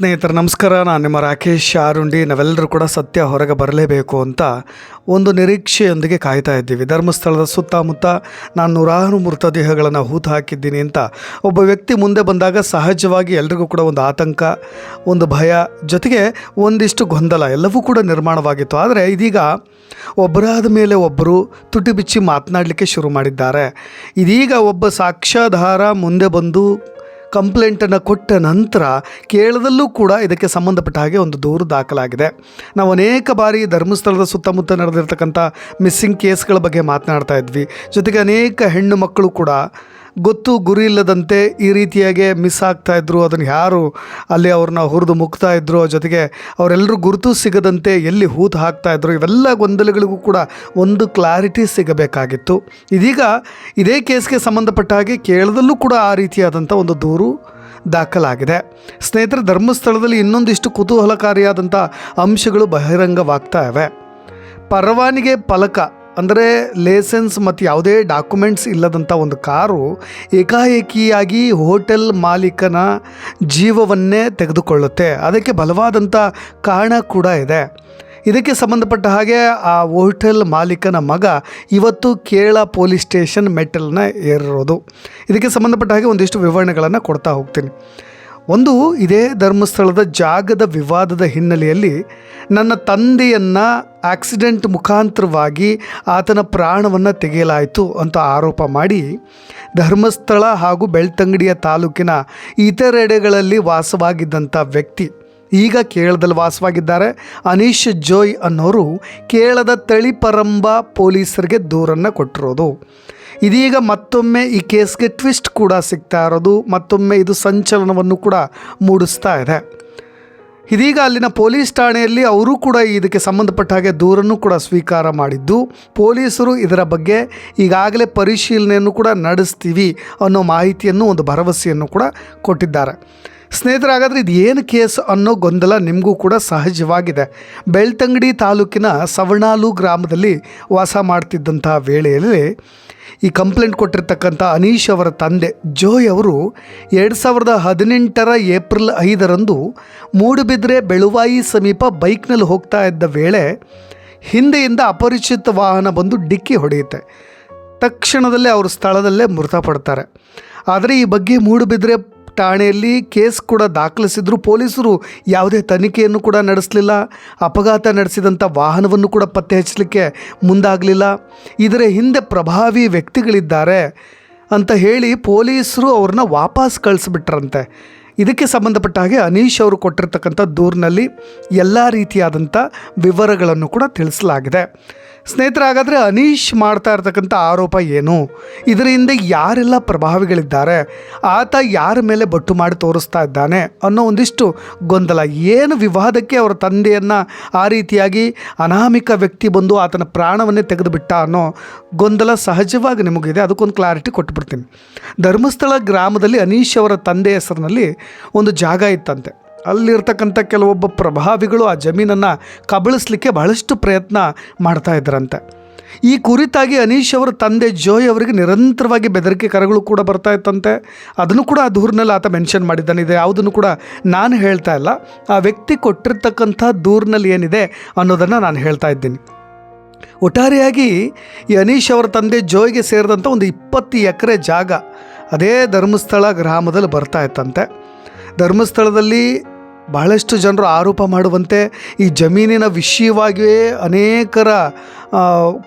ಸ್ನೇಹಿತರೆ, ನಮಸ್ಕಾರ. ನಾನು ನಿಮ್ಮ ರಾಕೇಶ್ ಶಾರುಂಡಿ ನಾವೆಲ್ಲರೂ ಕೂಡ ಸತ್ಯ ಹೊರಗೆ ಬರಲೇಬೇಕು ಅಂತ ಒಂದು ನಿರೀಕ್ಷೆಯೊಂದಿಗೆ ಕಾಯ್ತಾ ಇದ್ದೀವಿ. ಧರ್ಮಸ್ಥಳದ ಸುತ್ತಮುತ್ತ ನಾನು ನೂರಾರು ಮೃತದೇಹಗಳನ್ನು ಹೂತು ಹಾಕಿದ್ದೀನಿ ಅಂತ ಒಬ್ಬ ವ್ಯಕ್ತಿ ಮುಂದೆ ಬಂದಾಗ ಸಹಜವಾಗಿ ಎಲ್ರಿಗೂ ಕೂಡ ಒಂದು ಆತಂಕ, ಒಂದು ಭಯ, ಜೊತೆಗೆ ಒಂದಿಷ್ಟು ಗೊಂದಲ ಎಲ್ಲವೂ ಕೂಡ ನಿರ್ಮಾಣವಾಗಿತ್ತು. ಆದರೆ ಇದೀಗ ಒಬ್ಬರಾದ ಮೇಲೆ ಒಬ್ಬರು ತುಟಿ ಬಿಚ್ಚಿ ಮಾತನಾಡಲಿಕ್ಕೆ ಶುರು ಮಾಡಿದ್ದಾರೆ. ಇದೀಗ ಒಬ್ಬ ಸಾಕ್ಷ್ಯಾಧಾರ ಮುಂದೆ ಬಂದು ಕಂಪ್ಲೇಂಟನ್ನು ಕೊಟ್ಟ ನಂತರ ಕೇರಳದಲ್ಲೂ ಕೂಡ ಇದಕ್ಕೆ ಸಂಬಂಧಪಟ್ಟ ಹಾಗೆ ಒಂದು ದೂರು ದಾಖಲಾಗಿದೆ. ನಾವು ಅನೇಕ ಬಾರಿ ಧರ್ಮಸ್ಥಳದ ಸುತ್ತಮುತ್ತ ನಡೆದಿರ್ತಕ್ಕಂಥ ಮಿಸ್ಸಿಂಗ್ ಕೇಸ್ಗಳ ಬಗ್ಗೆ ಮಾತನಾಡ್ತಾ ಇದ್ವಿ. ಜೊತೆಗೆ ಅನೇಕ ಹೆಣ್ಣು ಮಕ್ಕಳು ಕೂಡ ಗೊತ್ತು ಗುರಿ ಇಲ್ಲದಂತೆ ಈ ರೀತಿಯಾಗಿ ಮಿಸ್ ಆಗ್ತಾ ಇದ್ರು. ಅದನ್ನು ಯಾರು ಅಲ್ಲಿ ಅವ್ರನ್ನ ಹುರಿದು ಮುಗ್ತಾ ಇದ್ರು. ಜೊತೆಗೆ ಅವರೆಲ್ಲರೂ ಗುರುತು ಸಿಗದಂತೆ ಎಲ್ಲಿ ಹೂತು ಹಾಕ್ತಾ ಇದ್ರು. ಇವೆಲ್ಲ ಗೊಂದಲಗಳಿಗೂ ಕೂಡ ಒಂದು ಕ್ಲಾರಿಟಿ ಸಿಗಬೇಕಾಗಿತ್ತು. ಇದೀಗ ಇದೇ ಕೇಸ್ಗೆ ಸಂಬಂಧಪಟ್ಟ ಹಾಗೆ ಕೇಳದಲ್ಲೂ ಕೂಡ ಆ ರೀತಿಯಾದಂಥ ಒಂದು ದೂರು ದಾಖಲಾಗಿದೆ. ಸ್ನೇಹಿತರೆ, ಧರ್ಮಸ್ಥಳದಲ್ಲಿ ಇನ್ನೊಂದಿಷ್ಟು ಕುತೂಹಲಕಾರಿಯಾದಂಥ ಅಂಶಗಳು ಬಹಿರಂಗವಾಗ್ತಾ ಇವೆ. ಪರವಾನಿಗೆ ಫಲಕ ಅಂದರೆ ಲೇಸೆನ್ಸ್ ಮತ್ತು ಯಾವುದೇ ಡಾಕ್ಯುಮೆಂಟ್ಸ್ ಇಲ್ಲದಂಥ ಒಂದು ಕಾರು ಏಕಾಏಕಿಯಾಗಿ ಹೋಟೆಲ್ ಮಾಲೀಕನ ಜೀವವನ್ನೇ ತೆಗೆದುಕೊಳ್ಳುತ್ತೆ. ಅದಕ್ಕೆ ಬಲವಾದಂಥ ಕಾರಣ ಕೂಡ ಇದೆ. ಇದಕ್ಕೆ ಸಂಬಂಧಪಟ್ಟ ಹಾಗೆ ಆ ಹೋಟೆಲ್ ಮಾಲೀಕನ ಮಗ ಇವತ್ತು ಕೇರಳ ಪೊಲೀಸ್ ಸ್ಟೇಷನ್ ಮೆಟಲ್ನ ಏರಿರೋದು. ಇದಕ್ಕೆ ಸಂಬಂಧಪಟ್ಟ ಹಾಗೆ ಒಂದಿಷ್ಟು ವಿವರಣೆಗಳನ್ನು ಕೊಡ್ತಾ ಹೋಗ್ತೀನಿ. ಒಂದು, ಇದೇ ಧರ್ಮಸ್ಥಳದ ಜಾಗದ ವಿವಾದದ ಹಿನ್ನೆಲೆಯಲ್ಲಿ ನನ್ನ ತಂದೆಯನ್ನು ಆಕ್ಸಿಡೆಂಟ್ ಮುಖಾಂತರವಾಗಿ ಆತನ ಪ್ರಾಣವನ್ನು ತೆಗೆಯಲಾಯಿತು ಅಂತ ಆರೋಪ ಮಾಡಿ ಧರ್ಮಸ್ಥಳ ಹಾಗೂ ಬೆಳ್ತಂಗಡಿಯ ತಾಲೂಕಿನ ಇತರೆಡೆಗಳಲ್ಲಿ ವಾಸವಾಗಿದ್ದಂಥ ವ್ಯಕ್ತಿ. ಈಗ ಕೇರಳದಲ್ಲಿ ವಾಸವಾಗಿದ್ದಾರೆ. ಅನೀಶ್ ಜೋಯ್ ಅನ್ನೋರು ಕೇರಳದ ತಳಿಪರಂಬ ಪೊಲೀಸರಿಗೆ ದೂರನ್ನು ಕೊಟ್ಟಿರೋದು. ಇದೀಗ ಮತ್ತೊಮ್ಮೆ ಈ ಕೇಸ್ಗೆ ಟ್ವಿಸ್ಟ್ ಕೂಡ ಸಿಗ್ತಾ ಇರೋದು, ಮತ್ತೊಮ್ಮೆ ಇದು ಸಂಚಲನವನ್ನು ಕೂಡ ಮೂಡಿಸ್ತಾ ಇದೆ. ಇದೀಗ ಅಲ್ಲಿನ ಪೊಲೀಸ್ ಠಾಣೆಯಲ್ಲಿ ಅವರು ಕೂಡ ಇದಕ್ಕೆ ಸಂಬಂಧಪಟ್ಟ ಹಾಗೆ ದೂರನ್ನು ಕೂಡ ಸ್ವೀಕಾರ ಮಾಡಿದ್ದು, ಪೊಲೀಸರು ಇದರ ಬಗ್ಗೆ ಈಗಾಗಲೇ ಪರಿಶೀಲನೆಯನ್ನು ಕೂಡ ನಡೆಸ್ತೀವಿ ಅನ್ನೋ ಮಾಹಿತಿಯನ್ನು, ಒಂದು ಭರವಸೆಯನ್ನು ಕೂಡ ಕೊಟ್ಟಿದ್ದಾರೆ. ಸ್ನೇಹಿತರೆ ಹಾಗಾದರೆ ಇದು ಏನು ಕೇಸ್ ಅನ್ನೋ ಗೊಂದಲ ನಿಮಗೂ ಕೂಡ ಸಹಜವಾಗಿದೆ. ಬೆಳ್ತಂಗಡಿ ತಾಲೂಕಿನ ಸವಣಾಲು ಗ್ರಾಮದಲ್ಲಿ ವಾಸ ಮಾಡ್ತಿದ್ದಂಥ ವೇಳೆಯಲ್ಲಿ ಈ ಕಂಪ್ಲೇಂಟ್ ಕೊಟ್ಟಿರ್ತಕ್ಕಂಥ ಅನೀಶ್ ಅವರ ತಂದೆ ಜೋಯ್ ಅವರು ಎರಡು ಸಾವಿರದ ಹದಿನೆಂಟರ ಏಪ್ರಿಲ್ ಐದರಂದು ಮೂಡುಬಿದ್ರೆ ಬೆಳುವಾಯಿ ಸಮೀಪ ಬೈಕ್ನಲ್ಲಿ ಹೋಗ್ತಾ ಇದ್ದ ವೇಳೆ ಹಿಂದೆಯಿಂದ ಅಪರಿಚಿತ ವಾಹನ ಬಂದು ಡಿಕ್ಕಿ ಹೊಡೆಯುತ್ತೆ. ತಕ್ಷಣದಲ್ಲೇ ಅವರು ಸ್ಥಳದಲ್ಲೇ ಮೃತಪಡ್ತಾರೆ. ಆದರೆ ಈ ಬಗ್ಗೆ ಮೂಡುಬಿದ್ರೆ ಠಾಣೆಯಲ್ಲಿ ಕೇಸ್ ಕೂಡ ದಾಖಲಿಸಿದ್ರು ಪೊಲೀಸರು. ಯಾವುದೇ ತನಿಖೆಯನ್ನು ಕೂಡ ನಡೆಸಲಿಲ್ಲ. ಅಪಘಾತ ನಡೆಸಿದಂಥ ವಾಹನವನ್ನು ಕೂಡ ಪತ್ತೆ ಹಚ್ಚಲಿಕ್ಕೆ ಮುಂದಾಗಲಿಲ್ಲ. ಇದರ ಹಿಂದೆ ಪ್ರಭಾವಿ ವ್ಯಕ್ತಿಗಳಿದ್ದಾರೆ ಅಂತ ಹೇಳಿ ಪೊಲೀಸರು ಅವ್ರನ್ನ ವಾಪಸ್ ಕಳಿಸ್ಬಿಟ್ರಂತೆ. ಇದಕ್ಕೆ ಸಂಬಂಧಪಟ್ಟ ಹಾಗೆ ಅನೀಶ್ ಅವರು ಕೊಟ್ಟಿರ್ತಕ್ಕಂಥ ದೂರಿನಲ್ಲಿ ಎಲ್ಲ ರೀತಿಯಾದಂಥ ವಿವರಗಳನ್ನು ಕೂಡ ತಿಳಿಸಲಾಗಿದೆ. ಸ್ನೇಹಿತರೆ ಹಾಗಾದರೆ ಅನೀಶ್ ಮಾಡ್ತಾ ಇರ್ತಕ್ಕಂಥ ಆರೋಪ ಏನು? ಇದರ ಹಿಂದೆ ಯಾರೆಲ್ಲ ಪ್ರಭಾವಿಗಳಿದ್ದಾರೆ? ಆತ ಯಾರ ಮೇಲೆ ಬಟ್ಟು ಮಾಡಿ ತೋರಿಸ್ತಾ ಇದ್ದಾನೆ ಅನ್ನೋ ಒಂದಿಷ್ಟು ಗೊಂದಲ. ಏನು ವಿವಾದಕ್ಕೆ ಅವರ ತಂದೆಯನ್ನು ಆ ರೀತಿಯಾಗಿ ಅನಾಮಿಕ ವ್ಯಕ್ತಿ ಬಂದು ಆತನ ಪ್ರಾಣವನ್ನೇ ತೆಗೆದುಬಿಟ್ಟ ಅನ್ನೋ ಗೊಂದಲ ಸಹಜವಾಗಿ ನಿಮಗಿದೆ. ಅದಕ್ಕೊಂದು ಕ್ಲಾರಿಟಿ ಕೊಟ್ಟುಬಿಡ್ತೀನಿ ಧರ್ಮಸ್ಥಳ ಗ್ರಾಮದಲ್ಲಿ ಅನೀಶ್ ಅವರ ತಂದೆ ಹೆಸರಿನಲ್ಲಿ ಒಂದು ಜಾಗ ಇತ್ತಂತೆ. ಅಲ್ಲಿರ್ತಕ್ಕಂಥ ಕೆಲವೊಬ್ಬ ಪ್ರಭಾವಿಗಳು ಆ ಜಮೀನನ್ನು ಕಬಳಿಸ್ಲಿಕ್ಕೆ ಬಹಳಷ್ಟು ಪ್ರಯತ್ನ ಮಾಡ್ತಾ ಇದ್ರಂತೆ. ಈ ಕುರಿತಾಗಿ ಅನೀಶ್ ಅವರ ತಂದೆ ಜೋಯ್ ಅವರಿಗೆ ನಿರಂತರವಾಗಿ ಬೆದರಿಕೆ ಕರೆಗಳು ಕೂಡ ಬರ್ತಾ ಇತ್ತಂತೆ. ಅದನ್ನು ಕೂಡ ಆ ದೂರಿನಲ್ಲಿ ಆತ ಮೆನ್ಷನ್ ಮಾಡಿದ್ದಾನೆ. ಇದೆ ಯಾವುದನ್ನು ಕೂಡ ನಾನು ಹೇಳ್ತಾ ಇಲ್ಲ. ಆ ವ್ಯಕ್ತಿ ಕೊಟ್ಟಿರ್ತಕ್ಕಂಥ ದೂರಿನಲ್ಲಿ ಏನಿದೆ ಅನ್ನೋದನ್ನು ನಾನು ಹೇಳ್ತಾ ಇದ್ದೀನಿ. ಒಟ್ಟಾರೆಯಾಗಿ ಈ ಅನೀಶ್ ಅವರ ತಂದೆ ಜೋಯ್ಗೆ ಸೇರಿದಂಥ ಒಂದು ಇಪ್ಪತ್ತು ಎಕರೆ ಜಾಗ ಅದೇ ಧರ್ಮಸ್ಥಳ ಗ್ರಾಮದಲ್ಲಿ ಬರ್ತಾ ಇತ್ತಂತೆ. ಧರ್ಮಸ್ಥಳದಲ್ಲಿ ಬಹಳಷ್ಟು ಜನರು ಆರೋಪ ಮಾಡುವಂತೆ ಈ ಜಮೀನಿನ ವಿಷಯವಾಗಿಯೇ ಅನೇಕರ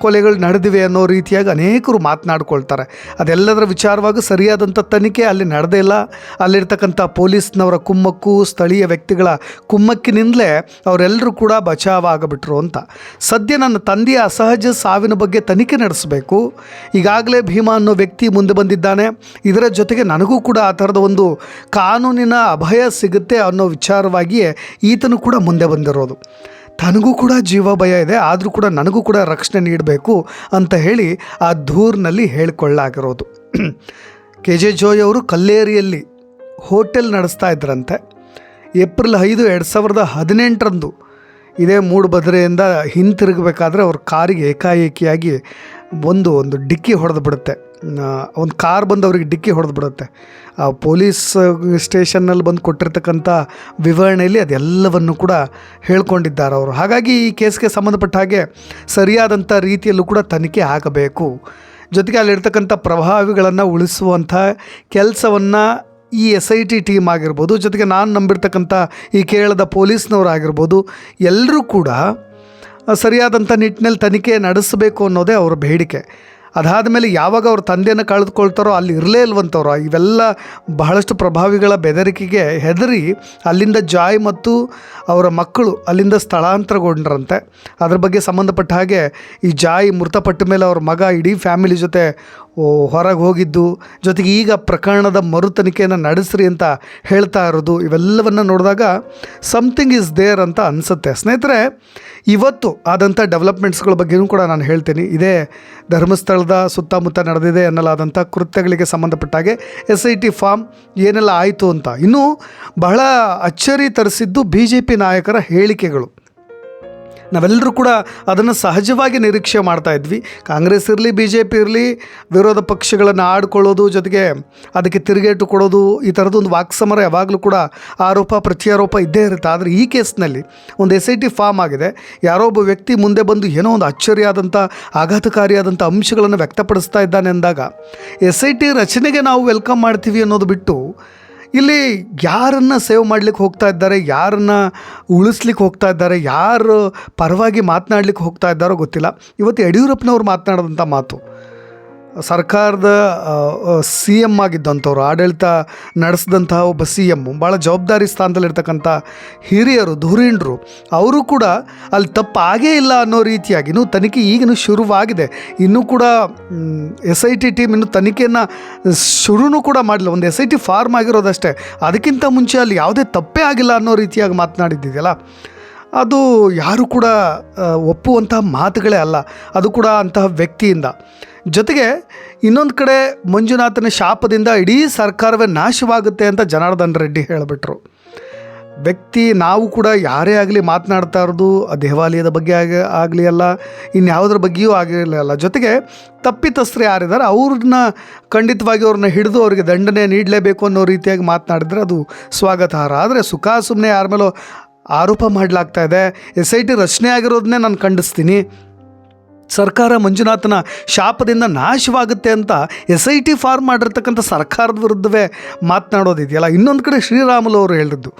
ಕೊಲೆಗಳು ನಡೆದಿವೆ ಅನ್ನೋ ರೀತಿಯಾಗಿ ಅನೇಕರು ಮಾತನಾಡ್ಕೊಳ್ತಾರೆ. ಅದೆಲ್ಲದರ ವಿಚಾರವಾಗಿ ಸರಿಯಾದಂಥ ತನಿಖೆ ಅಲ್ಲಿ ನಡೆದೇ ಇಲ್ಲ. ಅಲ್ಲಿರ್ತಕ್ಕಂಥ ಪೊಲೀಸ್ನವರ ಕುಮ್ಮಕ್ಕು, ಸ್ಥಳೀಯ ವ್ಯಕ್ತಿಗಳ ಕುಮ್ಮಕ್ಕಿನಿಂದಲೇ ಅವರೆಲ್ಲರೂ ಕೂಡ ಬಚಾವ್ ಆಗಿಬಿಟ್ರು ಅಂತ. ಸದ್ಯ ನನ್ನ ತಂದೆಯ ಅಸಹಜ ಸಾವಿನ ಬಗ್ಗೆ ತನಿಖೆ ನಡೆಸಬೇಕು. ಈಗಾಗಲೇ ಭೀಮಾ ಅನ್ನೋ ವ್ಯಕ್ತಿ ಮುಂದೆ ಬಂದಿದ್ದಾನೆ. ಇದರ ಜೊತೆಗೆ ನನಗೂ ಕೂಡ ಆ ಥರದ ಒಂದು ಕಾನೂನಿನ ಅಭಯ ಸಿಗುತ್ತೆ ಅನ್ನೋ ವಿಚಾರವಾಗಿಯೇ ಈತನು ಕೂಡ ಮುಂದೆ ಬಂದಿರೋದು. ತನಗೂ ಕೂಡ ಜೀವ ಭಯ ಇದೆ, ಆದರೂ ಕೂಡ ನನಗೂ ಕೂಡ ರಕ್ಷಣೆ ನೀಡಬೇಕು ಅಂತ ಹೇಳಿ ಆ ದೂರಿನಲ್ಲಿ ಹೇಳ್ಕೊಳ್ಳಾಗಿರೋದು. ಕೆ ಜೆ ಜೋಯ್ ಅವರು ಕಲ್ಲೇರಿಯಲ್ಲಿ ಹೋಟೆಲ್ ನಡೆಸ್ತಾ ಇದ್ರಂತೆ. ಏಪ್ರಿಲ್ ಐದು ಎರಡು ಸಾವಿರದ ಹದಿನೆಂಟರಂದು ಇದೇ ಮೂಡುಬದ್ರೆಯಿಂದ ಹಿಂತಿರುಗಬೇಕಾದ್ರೆ ಅವ್ರ ಕಾರಿಗೆ ಏಕಾಏಕಿಯಾಗಿ ಒಂದು ಒಂದು ಡಿಕ್ಕಿ ಹೊಡೆದು ಬಿಡುತ್ತೆ. ಒಂದು ಕಾರ್ ಬಂದು ಅವ್ರಿಗೆ ಡಿಕ್ಕಿ ಹೊಡೆದು ಬಿಡುತ್ತೆ. ಆ ಪೊಲೀಸ್ ಸ್ಟೇಷನ್ನಲ್ಲಿ ಬಂದು ಕೊಟ್ಟಿರ್ತಕ್ಕಂಥ ವಿವರಣೆಯಲ್ಲಿ ಅದೆಲ್ಲವನ್ನು ಕೂಡ ಹೇಳ್ಕೊಂಡಿದ್ದಾರೆ ಅವರು. ಹಾಗಾಗಿ ಈ ಕೇಸ್ಗೆ ಸಂಬಂಧಪಟ್ಟ ಹಾಗೆ ಸರಿಯಾದಂಥ ರೀತಿಯಲ್ಲೂ ಕೂಡ ತನಿಖೆ ಆಗಬೇಕು. ಜೊತೆಗೆ ಅಲ್ಲಿರ್ತಕ್ಕಂಥ ಪ್ರಭಾವಿಗಳನ್ನು ಉಳಿಸುವಂಥ ಕೆಲಸವನ್ನು ಈ ಎಸ್ ಐ ಟಿ ಟೀಮ್ ಆಗಿರ್ಬೋದು, ಜೊತೆಗೆ ನಾನು ನಂಬಿರ್ತಕ್ಕಂಥ ಈ ಕೇರಳದ ಪೊಲೀಸ್ನವ್ರು ಆಗಿರ್ಬೋದು ಎಲ್ಲರೂ ಕೂಡ ಸರಿಯಾದಂಥ ನಿಟ್ಟಿನಲ್ಲಿ ತನಿಖೆ ನಡೆಸಬೇಕು ಅನ್ನೋದೇ ಅವರ ಬೇಡಿಕೆ. ಅದಾದ ಮೇಲೆ ಯಾವಾಗ ಅವ್ರ ತಂದೆಯನ್ನು ಕಳೆದುಕೊಳ್ತಾರೋ ಅಲ್ಲಿ ಇರಲೇ ಇಲ್ವಂಥವ್ರು ಇವೆಲ್ಲ ಬಹಳಷ್ಟು ಪ್ರಭಾವಿಗಳ ಬೆದರಿಕೆಗೆ ಹೆದರಿ ಅಲ್ಲಿಂದ ಜಾಯ್ ಮತ್ತು ಅವರ ಮಕ್ಕಳು ಅಲ್ಲಿಂದ ಸ್ಥಳಾಂತರಗೊಂಡ್ರಂತೆ. ಅದ್ರ ಬಗ್ಗೆ ಸಂಬಂಧಪಟ್ಟ ಹಾಗೆ ಈ ಜಾಯ್ ಮೃತಪಟ್ಟ ಮೇಲೆ ಅವ್ರ ಮಗ ಇಡೀ ಫ್ಯಾಮಿಲಿ ಜೊತೆ ಹೊರಗೆ ಹೋಗಿದ್ದು, ಜೊತೆಗೆ ಈಗ ಪ್ರಕರಣದ ಮರು ತನಿಖೆಯನ್ನು ನಡೆಸ್ರಿ ಅಂತ ಹೇಳ್ತಾ ಇರೋದು, ಇವೆಲ್ಲವನ್ನು ನೋಡಿದಾಗ ಸಮಥಿಂಗ್ ಈಸ್ ದೇರ್ ಅಂತ ಅನಿಸುತ್ತೆ. ಸ್ನೇಹಿತರೆ ಇವತ್ತು ಆದಂಥ ಡೆವಲಪ್ಮೆಂಟ್ಸ್ಗಳ ಬಗ್ಗೆಯೂ ಕೂಡ ನಾನು ಹೇಳ್ತೀನಿ. ಇದೇ ಧರ್ಮಸ್ಥಳದ ಸುತ್ತಮುತ್ತ ನಡೆದಿದೆ ಎನ್ನಲಾದಂಥ ಕೃತ್ಯಗಳಿಗೆ ಸಂಬಂಧಪಟ್ಟ ಹಾಗೆ ಎಸ್ ಐ ಟಿ ಫಾರ್ಮ್ ಏನೆಲ್ಲ ಆಯಿತು ಅಂತ. ಇನ್ನೂ ಬಹಳ ಅಚ್ಚರಿ ತರಿಸಿದ್ದು ಬಿ ಜೆ ಪಿ ನಾಯಕರ ಹೇಳಿಕೆಗಳು. ನಾವೆಲ್ಲರೂ ಕೂಡ ಅದನ್ನು ಸಹಜವಾಗಿ ನಿರೀಕ್ಷೆ ಮಾಡ್ತಾ ಇದ್ವಿ. ಕಾಂಗ್ರೆಸ್ ಇರಲಿ ಬಿ ಜೆ ಪಿ ಇರಲಿ, ವಿರೋಧ ಪಕ್ಷಗಳನ್ನು ಆಡ್ಕೊಳ್ಳೋದು ಜೊತೆಗೆ ಅದಕ್ಕೆ ತಿರುಗೇಟು ಕೊಡೋದು, ಈ ಥರದ್ದು ವಾಕ್ಸಮರ ಯಾವಾಗಲೂ ಕೂಡ ಆರೋಪ, ಪ್ರತ್ಯಾರೋಪ ಇದ್ದೇ ಇರುತ್ತೆ. ಆದರೆ ಈ ಕೇಸ್ನಲ್ಲಿ ಒಂದು ಎಸ್ ಐ ಟಿ ಫಾರ್ಮ್ ಆಗಿದೆ. ಯಾರೋ ಒಬ್ಬ ವ್ಯಕ್ತಿ ಮುಂದೆ ಬಂದು ಏನೋ ಒಂದು ಅಚ್ಚರಿಯಾದಂಥ, ಆಘಾತಕಾರಿಯಾದಂಥ ಅಂಶಗಳನ್ನು ವ್ಯಕ್ತಪಡಿಸ್ತಾ ಇದ್ದಾನೆ ಅಂದಾಗ ಎಸ್ ಐ ಟಿ ರಚನೆಗೆ ನಾವು ವೆಲ್ಕಮ್ ಮಾಡ್ತೀವಿ ಅನ್ನೋದು ಬಿಟ್ಟು ಇಲ್ಲಿ ಯಾರನ್ನು ಸೇವ್ ಮಾಡ್ಲಿಕ್ಕೆ ಹೋಗ್ತಾ ಇದ್ದಾರೆ, ಯಾರನ್ನ ಉಳಿಸ್ಲಿಕ್ಕೆ ಹೋಗ್ತಾ ಇದ್ದಾರೆ, ಯಾರು ಪರವಾಗಿ ಮಾತನಾಡ್ಲಿಕ್ಕೆ ಹೋಗ್ತಾ ಇದ್ದಾರೋ ಗೊತ್ತಿಲ್ಲ. ಇವತ್ತು ಯಡಿಯೂರಪ್ಪನವ್ರು ಮಾತನಾಡಿದಂಥ ಮಾತು. ಸರ್ಕಾರದ ಸಿ ಎಂ ಆಗಿದ್ದಂಥವ್ರು, ಆಡಳಿತ ನಡೆಸಿದಂತಹ ಒಬ್ಬ ಸಿ ಎಮ್ಮು ಭಾಳ ಜವಾಬ್ದಾರಿ ಸ್ಥಾನದಲ್ಲಿರ್ತಕ್ಕಂಥ ಹಿರಿಯರು ಧುರೀಣರು ಅವರು ಕೂಡ ಅಲ್ಲಿ ತಪ್ಪು ಆಗೇ ಇಲ್ಲ ಅನ್ನೋ ರೀತಿಯಾಗಿ ಇನ್ನೂ ತನಿಖೆ ಈಗಿನೂ ಶುರುವಾಗಿದೆ. ಇನ್ನೂ ಕೂಡ ಎಸ್ ಐ ಟಿ ಟೀಮ್ ಇನ್ನೂ ತನಿಖೆಯನ್ನು ಶುರುನೂ ಕೂಡ ಮಾಡಿಲ್ಲ ಒಂದು ಎಸ್ ಐ ಟಿ ಫಾರ್ಮ್ ಆಗಿರೋದಷ್ಟೇ. ಅದಕ್ಕಿಂತ ಮುಂಚೆ ಅಲ್ಲಿ ಯಾವುದೇ ತಪ್ಪೇ ಆಗಿಲ್ಲ ಅನ್ನೋ ರೀತಿಯಾಗಿ ಮಾತನಾಡಿದ್ದಿದೆಯಲ್ಲ ಅದು ಯಾರು ಕೂಡ ಒಪ್ಪುವಂತಹ ಮಾತುಗಳೇ ಅಲ್ಲ. ಅದು ಕೂಡ ಅಂತಹ ವ್ಯಕ್ತಿಯಿಂದ. ಜೊತೆಗೆ ಇನ್ನೊಂದು ಕಡೆ ಮಂಜುನಾಥನ ಶಾಪದಿಂದ ಇಡೀ ಸರ್ಕಾರವೇ ನಾಶವಾಗುತ್ತೆ ಅಂತ ಜನಾರ್ದನ್ ರೆಡ್ಡಿ ಹೇಳಿಬಿಟ್ರು. ವ್ಯಕ್ತಿ, ನಾವು ಕೂಡ ಯಾರೇ ಆಗಲಿ ಮಾತನಾಡ್ತಾ ಇರೋದು ದೇವಾಲಯದ ಬಗ್ಗೆ ಆಗ, ಆಗಲಿ ಅಲ್ಲ, ಇನ್ಯಾವುದ್ರ ಬಗ್ಗೆಯೂ ಆಗಿರಲಿಲ್ಲ ಜೊತೆಗೆ ತಪ್ಪಿತಸ್ಥರು ಯಾರಿದ್ದಾರೆ, ಅವ್ರನ್ನ ಖಂಡಿತವಾಗಿ ಅವ್ರನ್ನ ಹಿಡಿದು ಅವರಿಗೆ ದಂಡನೆ ನೀಡಲೇಬೇಕು ಅನ್ನೋ ರೀತಿಯಾಗಿ ಮಾತನಾಡಿದರೆ ಅದು ಸ್ವಾಗತಾರ್ಹ. ಆದರೆ ಸುಖ ಸುಮ್ಮನೆ ಯಾರ ಮೇಲೋ ಆರೋಪ ಮಾಡಲಾಗ್ತಾ ಇದೆ. ಎಸ್ ಐ ಟಿ ರಚನೆ ಆಗಿರೋದನ್ನೇ ನಾನು ಖಂಡಿಸ್ತೀನಿ. ಸರ್ಕಾರ ಮಂಜುನಾಥನ ಶಾಪದಿಂದ ನಾಶವಾಗುತ್ತೆ ಅಂತ ಎಸ್ ಐ ಟಿ ಫಾರ್ಮ್ ಮಾಡಿರ್ತಕ್ಕಂಥ ಸರ್ಕಾರದ ವಿರುದ್ಧವೇ ಮಾತನಾಡೋದಿದೆಯಲ್ಲ ಇನ್ನೊಂದು ಕಡೆ ಶ್ರೀರಾಮುಲು ಅವರು ಹೇಳಿದ್ದು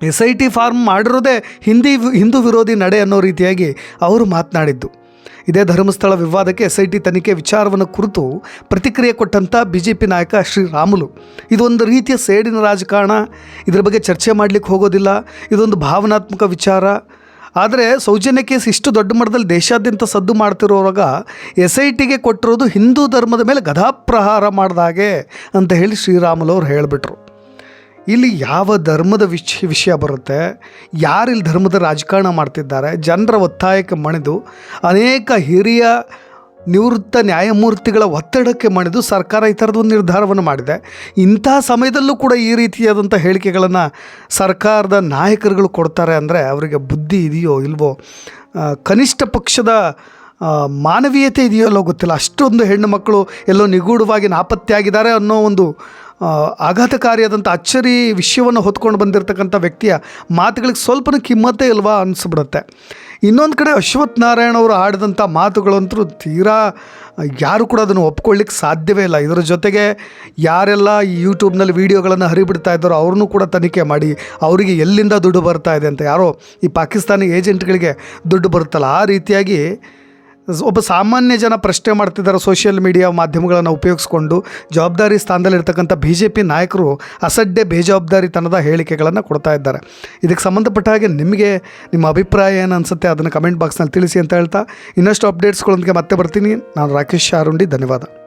ಎಸ್ ಐ ಟಿ ಫಾರ್ಮ್ ಮಾಡಿರೋದೇ ಹಿಂದಿ, ಹಿಂದೂ ವಿರೋಧಿ ನಡೆ ಅನ್ನೋ ರೀತಿಯಾಗಿ ಅವರು ಮಾತನಾಡಿದ್ದು. ಇದೇ ಧರ್ಮಸ್ಥಳ ವಿವಾದಕ್ಕೆ ಎಸ್ ಐ ಟಿ ತನಿಖೆ ವಿಚಾರವನ್ನು ಕುರಿತು ಪ್ರತಿಕ್ರಿಯೆ ಕೊಟ್ಟಂಥ ಬಿ ಜೆ ಪಿ ನಾಯಕ ಶ್ರೀರಾಮುಲು ಇದೊಂದು ರೀತಿಯ ಸೇಡಿನ ರಾಜಕಾರಣ. ಇದರ ಬಗ್ಗೆ ಚರ್ಚೆ ಮಾಡಲಿಕ್ಕೆ ಹೋಗೋದಿಲ್ಲ. ಇದೊಂದು ಭಾವನಾತ್ಮಕ ವಿಚಾರ. ಆದರೆ ಸೌಜನ್ಯ ಕೇಸ್ ಇಷ್ಟು ದೊಡ್ಡ ಮಟ್ಟದಲ್ಲಿ ದೇಶಾದ್ಯಂತ ಸದ್ದು ಮಾಡ್ತಿರೋವಾಗ ಎಸ್ ಐ ಟಿಗೆ ಕೊಟ್ಟಿರೋದು ಹಿಂದೂ ಧರ್ಮದ ಮೇಲೆ ಗದಾಪ್ರಹಾರ ಮಾಡಿದಾಗೆ ಅಂತ ಹೇಳಿ ಶ್ರೀರಾಮುಲು ಅವ್ರು ಹೇಳಿಬಿಟ್ರು. ಇಲ್ಲಿ ಯಾವ ಧರ್ಮದ ವಿಷ, ವಿಷಯ ಬರುತ್ತೆ? ಯಾರು ಇಲ್ಲಿ ಧರ್ಮದ ರಾಜಕಾರಣ ಮಾಡ್ತಿದ್ದಾರೆ? ಜನರ ಒತ್ತಾಯಕ್ಕೆ ಮಣಿದು ಅನೇಕ ಹಿರಿಯ ನಿವೃತ್ತ ನ್ಯಾಯಮೂರ್ತಿಗಳ ಒತ್ತಡಕ್ಕೆ ಮಣಿದು ಸರ್ಕಾರ ಈ ಥರದ ಒಂದು ನಿರ್ಧಾರವನ್ನು ಮಾಡಿದೆ. ಇಂಥ ಸಮಯದಲ್ಲೂ ಕೂಡ ಈ ರೀತಿಯಾದಂಥ ಹೇಳಿಕೆಗಳನ್ನು ಸರ್ಕಾರದ ನಾಯಕರುಗಳು ಕೊಡ್ತಾರೆ ಅಂದರೆ ಅವರಿಗೆ ಬುದ್ಧಿ ಇದೆಯೋ ಇಲ್ವೋ ಕನಿಷ್ಠ ಪಕ್ಷದ ಮಾನವೀಯತೆ ಇದೆಯೋ ಅಲ್ಲೋ ಗೊತ್ತಿಲ್ಲ. ಅಷ್ಟೊಂದು ಹೆಣ್ಣು ಮಕ್ಕಳು ಎಲ್ಲೋ ನಿಗೂಢವಾಗಿ ನಾಪತ್ತೆಯಾಗಿದ್ದಾರೆ ಅನ್ನೋ ಒಂದು ಆಘಾತಕಾರಿಯಾದಂಥ ಅಚ್ಚರಿ ವಿಷಯವನ್ನು ಹೊತ್ಕೊಂಡು ಬಂದಿರತಕ್ಕಂಥ ವ್ಯಕ್ತಿಯ ಮಾತುಗಳಿಗೆ ಸ್ವಲ್ಪ ಕಿಮ್ಮತ್ತೇ ಇಲ್ವಾ ಅನಿಸ್ಬಿಡುತ್ತೆ. ಇನ್ನೊಂದು ಕಡೆ ಅಶ್ವಥ್ ನಾರಾಯಣ ಅವರು ಆಡಿದಂಥ ಮಾತುಗಳಂತೂ ತೀರಾ, ಯಾರು ಕೂಡ ಅದನ್ನು ಒಪ್ಕೊಳ್ಳಿಕ್ಕೆ ಸಾಧ್ಯವೇ ಇಲ್ಲ. ಇದರ ಜೊತೆಗೆ ಯಾರೆಲ್ಲ ಈ ಯೂಟ್ಯೂಬ್ನಲ್ಲಿ ವೀಡಿಯೋಗಳನ್ನು ಹರಿಬಿಡ್ತಾ ಇದ್ದಾರೋ ಅವ್ರನ್ನೂ ಕೂಡ ತನಿಖೆ ಮಾಡಿ, ಅವರಿಗೆ ಎಲ್ಲಿಂದ ದುಡ್ಡು ಬರ್ತಾ ಇದೆ ಅಂತ. ಯಾರೋ ಈ ಪಾಕಿಸ್ತಾನಿ ಏಜೆಂಟ್ಗಳಿಗೆ ದುಡ್ಡು ಬರುತ್ತಲ್ಲ. ಆ ರೀತಿಯಾಗಿ ಒಬ್ಬ ಸಾಮಾನ್ಯ ಜನ ಪ್ರಶ್ನೆ ಮಾಡ್ತಿದ್ದಾರೆ ಸೋಷಿಯಲ್ ಮೀಡಿಯಾ ಮಾಧ್ಯಮಗಳನ್ನು ಉಪಯೋಗಿಸ್ಕೊಂಡು ಜವಾಬ್ದಾರಿ ಸ್ಥಾನದಲ್ಲಿರ್ತಕ್ಕಂಥ ಬಿ ಜೆ ಪಿ ನಾಯಕರು ಅಸಡ್ಡೆ ಬೇಜವಾಬ್ದಾರಿತನದ ಹೇಳಿಕೆಗಳನ್ನು ಕೊಡ್ತಾ ಇದ್ದಾರೆ. ಇದಕ್ಕೆ ಸಂಬಂಧಪಟ್ಟ ಹಾಗೆ ನಿಮಗೆ ನಿಮ್ಮ ಅಭಿಪ್ರಾಯ ಏನು ಅನಿಸುತ್ತೆ ಅದನ್ನು ಕಮೆಂಟ್ ಬಾಕ್ಸ್ನಲ್ಲಿ ತಿಳಿಸಿ ಅಂತ ಹೇಳ್ತಾ, ಇನ್ನಷ್ಟು ಅಪ್ಡೇಟ್ಸ್ಗಳೊಂದಿಗೆ ಮತ್ತೆ ಬರ್ತೀನಿ. ನಾನು ರಾಕೇಶ್ ಶಾರುಂಡಿ ಧನ್ಯವಾದ.